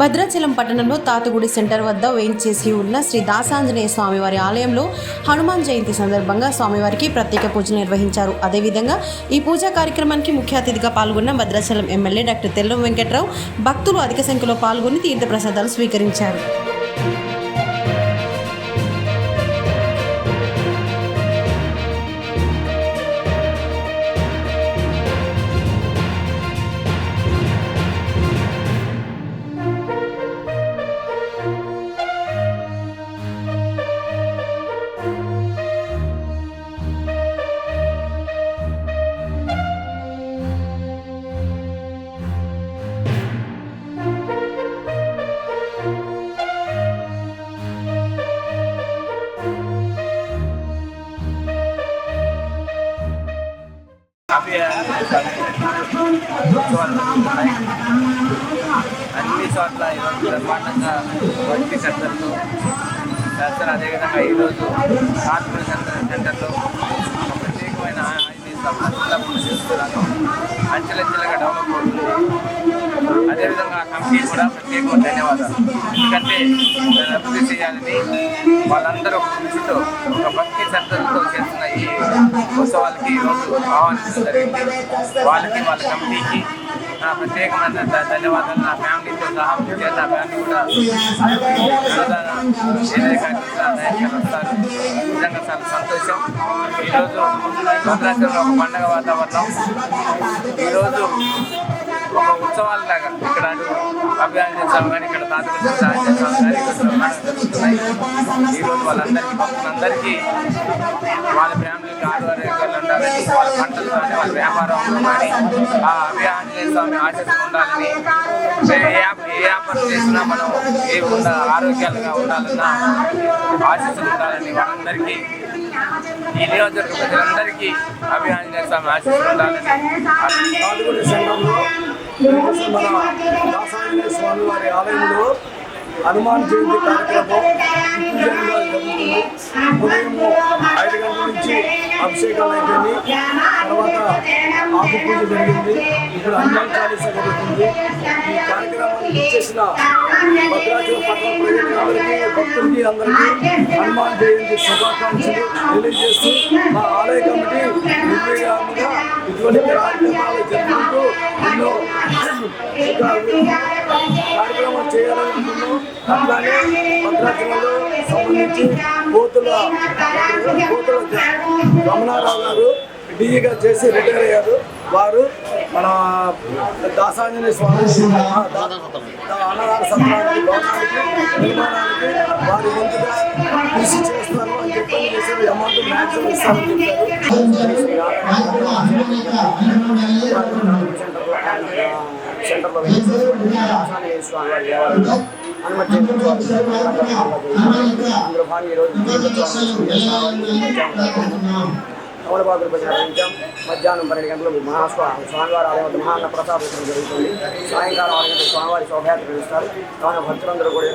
భద్రాచలం పట్టణంలో తాతగుడి సెంటర్ వద్ద వేయించేసి ఉన్న శ్రీ దాసాంజనేయ స్వామివారి ఆలయంలో హనుమాన్ జయంతి సందర్భంగా స్వామివారికి ప్రత్యేక పూజ నిర్వహించారు. అదేవిధంగా ఈ పూజా కార్యక్రమానికి ముఖ్య అతిథిగా పాల్గొన్న భద్రాచలం ఎమ్మెల్యే డాక్టర్ తెల్లం వెంకట్రావు భక్తులు అధిక సంఖ్యలో పాల్గొని తీర్థప్రసాదాలు స్వీకరించారు. అన్ని చోట్ల ఈరోజు బ్రహ్మాండంగా భక్తి సెంటర్లు చేస్తారు. అదేవిధంగా ఈరోజు కార్పొరేట్ సెంటర్ సెంటర్లో ప్రత్యేకమైన ఇది సంబంధించిన చేస్తున్నాను అంచెలంచెలుగా డెవలప్ అవుతుంది. అదేవిధంగా కంపెనీ కూడా ప్రత్యేకమైన ధన్యవాదాలు. ఎందుకంటే అభివృద్ధి చేయాలని వాళ్ళందరూ ఒక కృషితో ఈరోజు ఆహ్వానించడం జరిగింది వాళ్ళకి వాళ్ళ కంపెనీకి నా ప్రత్యేకమైన ధన్యవాదాలు. నా ఫ్యామిలీతో సహా చేత నా ఫ్యామిలీ కూడా అన్నదానం కార్యక్రమాలు వస్తారు నిజంగా చాలా సంతోషం. ఈరోజు భద్రాచలంలో ఒక పండగ వాతావరణం. ఈరోజు ఒక ఉత్సవాల లాగా ఇక్కడ అటు చేస్తాం కానీ ఇక్కడ తాతలు సహాయం చేస్తాం కానీ ఈరోజు వాళ్ళందరికీ భక్తులందరికీ వాళ్ళ పంటలు కానీ వాళ్ళ వ్యాపారం కానీ ఆ అభియాన్ స్వామి ఆశీస్సులు ఉండాలని ఏ ఏ వ్యాపారం చేసినా మనం ఏ ఉండ ఆరోగ్యాలుగా ఉండాలన్నా ఆశిస్తుండాలని వాళ్ళందరికీ ఈ నియోజకవర్గ ప్రజలందరికీ అభియాన్ స్వామి ఆశిస్తుండాలని ఉండాలని సంఘంలో మన దాసాంజనేయ స్వామి వారి ఆలయంలో హనుమాన్ జయంతి కార్యక్రమం ఉదయం ఐదు గంటల నుంచి అభిషేకాలు అయిపోయింది. తర్వాత ఆకు పూజ జరిగింది. ఇప్పుడు హనుమాన్ చాలీస జరుగుతుంది. ఈ కార్యక్రమాన్ని చేసిన భద్రాచలం పట్టణ ప్రజలందరికీ భక్తులకి అందరికీ హనుమాన్ జయంతి శుభాకాంక్షలు తెలియజేస్తూ మా ఆలయ కమిటీ నిర్విరామంగా ఇటువంటి కార్యక్రమాలు జరుపుకుంటూ ఎన్నో కార్యక్రమాలు చేయాలనుకుంటున్నాం. అట్లానే సంబంధించి కోతుల కోతుల రమణారావు గారు డిఈగా చేసి రిటైర్ అయ్యారు. వారు మన దాసాంజనేయ స్వామి ఆ దా- అన్నదాన సత్రానికి నిర్మాణానికి వారి ముందుగా కృషి చేస్తాను అని చెప్పి చేశారు అమౌంట్ మ్యాక్సిమం ఇస్తానని చెప్పారు సెంటర్లో స్వామి వారి దేవాలయంలో అందులో భాగంగా ఈరోజు కమలబాబు నిర్వహించాం మధ్యాహ్నం పన్నెండు గంటలకు మహాస్వా స్వామివారి ఆలయం వద్ద మహాన్న ప్రసాదం జరుగుతుంది సాయంకాలం ఆరు గంటలకు స్వామివారి శోభయాత్ర నిర్వహిస్తారు. కావున భక్తులందరూ కూడా